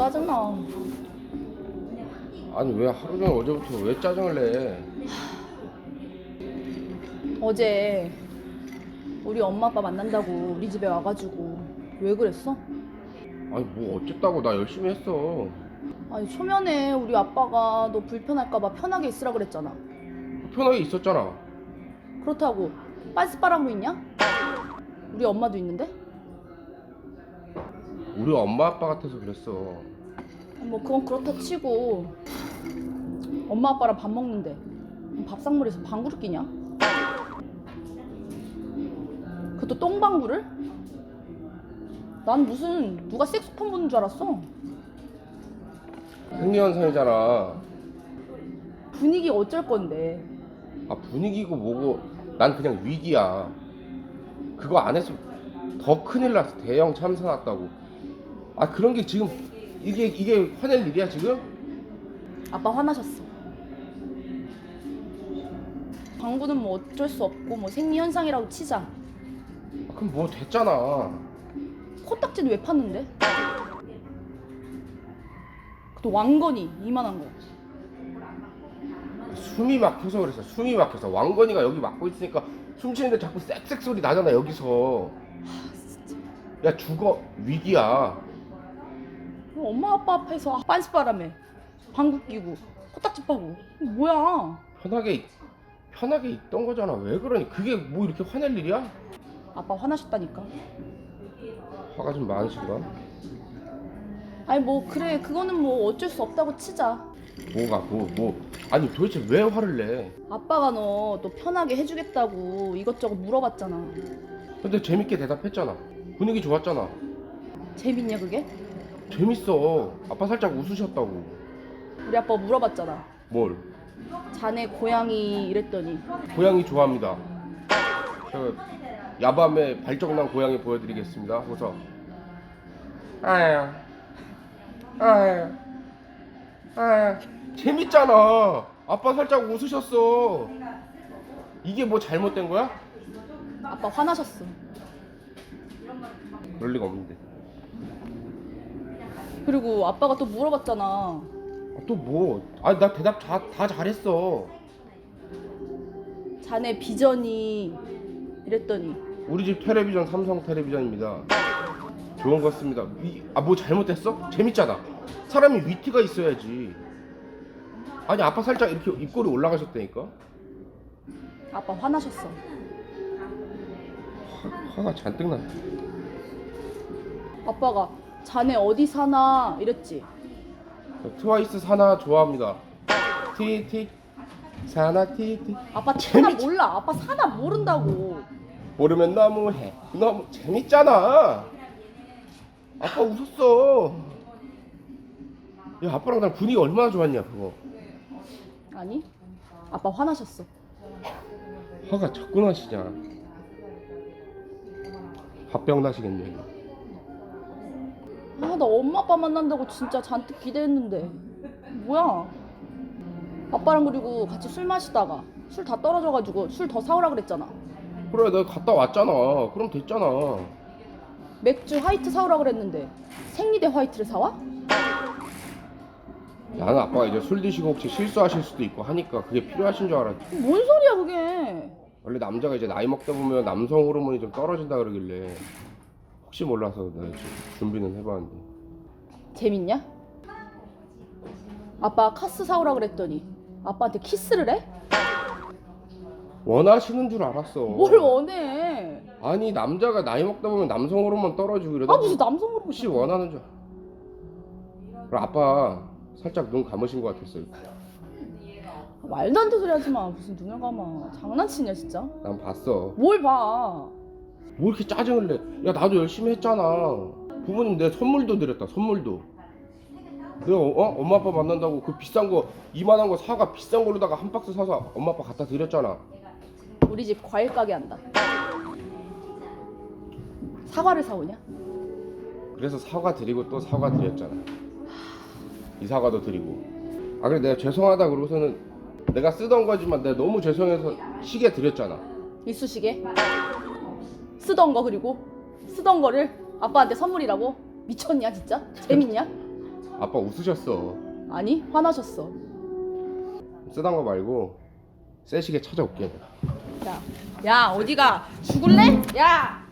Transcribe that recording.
짜증나. 아니 왜 하루 종일 어제부터 왜 짜증을 내? 어제 우리 엄마 아빠 만난다고 우리 집에 와가지고 왜 그랬어? 아니 뭐 어쨌다고 나 열심히 했어. 아니 초면에 우리 아빠가 너 불편할까봐 편하게 있으라 그랬잖아. 편하게 있었잖아. 그렇다고 빤스바람으로 있냐? 우리 엄마도 있는데? 우리 엄마 아빠 같아서 그랬어. 뭐 그건 그렇다 치고 엄마 아빠랑 밥 먹는데 밥상머리에서 방구를 끼냐? 그것도 똥방구를? 난 무슨 누가 색소폰 보는 줄 알았어 생리현상이잖아. 분위기 어쩔 건데 아 분위기고 뭐고 난 그냥 위기야. 그거 안 했으면 더 큰일 났어. 대형 참사 났다고. 아 그런 게 지금 이게 이게 화낼 일이야 지금? 아빠 화나셨어 방구는 뭐 어쩔 수 없고 뭐 생리 현상이라고 치자 아, 그럼 뭐 됐잖아. 코딱지는 왜 팠는데? 또 왕건이 이만한 거 숨이 막혀서 그랬어. 숨이 막혀서 왕건이가 여기 막고 있으니까 숨 쉬는데 자꾸 쌕쌕 소리 나잖아 여기서. 야 죽어 위기야. 엄마 아빠 앞에서 빤스바람에 방구 끼고 코딱지 빠고 뭐야 편하게 편하게 있던 거잖아. 왜 그러니? 그게 뭐 이렇게 화낼 일이야? 아빠 화나셨다니까 화가 좀 많으신가? 아니 뭐 그래 그거는 뭐 어쩔 수 없다고 치자 뭐가 뭐 뭐 아니 도대체 왜 화를 내? 아빠가 너 또 편하게 해주겠다고 이것저것 물어봤잖아 근데 재밌게 대답했잖아. 분위기 좋았잖아. 재밌냐 그게? 재밌어. 아빠 살짝 웃으셨다고. 우리 아빠 물어봤잖아 뭘? 자네 고양이 이랬더니 고양이 좋아합니다. 저 야밤에 발정난 고양이 보여드리겠습니다. 그래서 아유, 아유, 아유, 재밌잖아. 아빠 살짝 웃으셨어. 이게 뭐 잘못된 거야? 아빠 화나셨어 그럴 리가 없는데. 그리고 아빠가 또 물어봤잖아 아, 또 뭐? 아니 나 대답 다, 다 잘했어. 자네 비전이 이랬더니 우리 집 텔레비전 삼성 텔레비전입니다. 좋은 거 씁니다. 아 뭐 잘못됐어? 재밌잖아. 사람이 위트가 있어야지. 아니 아빠 살짝 이렇게 입꼬리 올라가셨다니까. 아빠 화나셨어 화, 가 잔뜩 나. 아빠가 자네 어디 사나 이랬지 트와이스 사나 좋아합니다. 티티 사나 티티 아빠 사나 재밌지? 몰라 아빠 사나 모른다고 모르면 너무해. 너무 재밌잖아. 아빠 웃었어. 야 아빠랑 나랑 분위기 얼마나 좋았냐 그거. 아니 아빠 화나셨어 화가 자꾸 나시냐. 화병 나시겠네. 아 나 엄마 아빠 만난다고 진짜 잔뜩 기대했는데 뭐야 아빠랑 그리고 같이 술 마시다가 술 다 떨어져가지고 술 더 사오라 그랬잖아 그래 내가 갔다 왔잖아. 그럼 됐잖아. 맥주 화이트 사오라 그랬는데 생리대 화이트를 사와? 나는 아빠가 이제 술 드시고 혹시 실수하실 수도 있고 하니까 그게 필요하신 줄 알았지. 뭔 소리야 그게 원래 남자가 이제 나이 먹다 보면 남성 호르몬이 좀 떨어진다 그러길래 혹시 몰라서 내가 지금 준비는 해봤는데 재밌냐? 아빠 카스 사오라 그랬더니 아빠한테 키스를 해? 원하시는 줄 알았어. 뭘 원해 아니 남자가 나이 먹다 보면 남성 호르몬 떨어지고 이러다 아 무슨 남성으로 혹시 원하는 줄. 그럼 아빠 살짝 눈 감으신 것 같았어요. 말도 안 되는 소리 하지 마 무슨 눈을 감아 장난치냐 진짜 난 봤어. 뭘 봐? 뭐 이렇게 짜증을 내? 야 나도 열심히 했잖아. 부모님 내가 선물도 드렸다. 선물도. 내가 어? 엄마 아빠 만난다고 그 비싼 거 이만한 거 사과 비싼 걸로다가 한 박스 사서 엄마 아빠 갖다 드렸잖아. 우리 집 과일 가게 한다 사과를 사오냐? 그래서 사과 드리고 또 사과 드렸잖아. 이 사과도 드리고. 아 그래 내가 죄송하다 그러고서는 내가 쓰던 거지만 내가 너무 죄송해서 시계 드렸잖아. 이쑤시개 쓰던 거 그리고 쓰던 거를 아빠한테 선물이라고 미쳤냐 진짜? 재밌냐? 아빠 웃으셨어. 아니 화나셨어. 쓰던 거 말고 새 시계 찾아올게. 야, 야 어디가 죽을래? 야.